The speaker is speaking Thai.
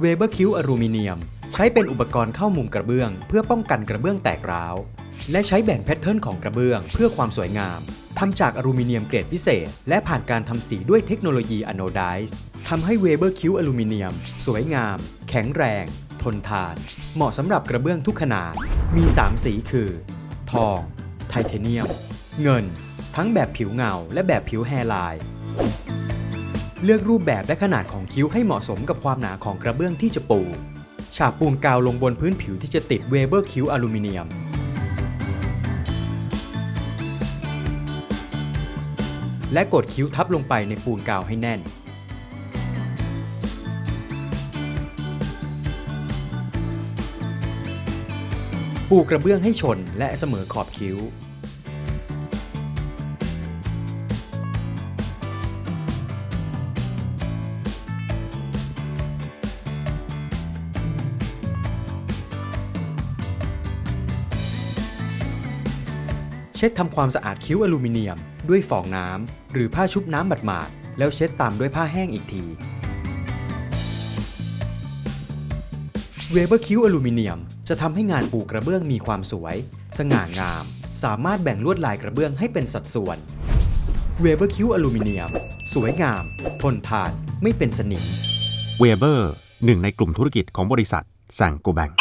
เวเบอร์คิวอลูมิเนียม ใช้เป็นอุปกรณ์เข้ามุมกระเบื้อง เพื่อป้องกันกระเบื้องแตกร้าว และใช้แบ่งแพทเทิร์นของกระเบื้องเพื่อความสวยงามทำจากอลูมิเนียมเกรดพิเศษ และผ่านการทำสีด้วยเทคโนโลยีอะโนไดซ์ทำให้เวเบอร์คิวอลูมิเนียม สวยงาม แข็งแรง ทนทาน เหมาะสำหรับกระเบื้องทุกขนาด มี 3 สีคือ ทอง ไทเทเนียม เงิน ทั้งแบบผิวเงา และแบบผิวแฮร์ไลน์ เลือกรูปแบบและขนาดของคิ้วให้เหมาะสมกับความหนาของกระเบื้องที่จะปู ฉาบปูนกาวลงบนพื้นผิวที่จะติดเวเบอร์คิ้วอลูมิเนียม และกดคิ้วทับลงไปในปูนกาวให้แน่น ปูกระเบื้องให้ชนและเสมอขอบคิ้ว ช็ดทำความสะอาดคิ้วอลูมิเนียม ด้วยฟองน้ำหรือผ้าชุบน้ำหมาดๆแล้วเช็ดตามด้วยผ้าแห้งอีกทีเวเบอร์คิ้วอลูมิเนียมจะทำให้งานปูกระเบื้องมีความสวย สง่างาม สามารถแบ่งลวดลายกระเบื้องให้เป็นสัดส่วนเวเบอร์คิ้วอลูมิเนียม สวยงาม ทนทาน ไม่เป็นสนิมเวเบอร์หนึ่งในกลุ่มธุรกิจของบริษัทแซงโกแบง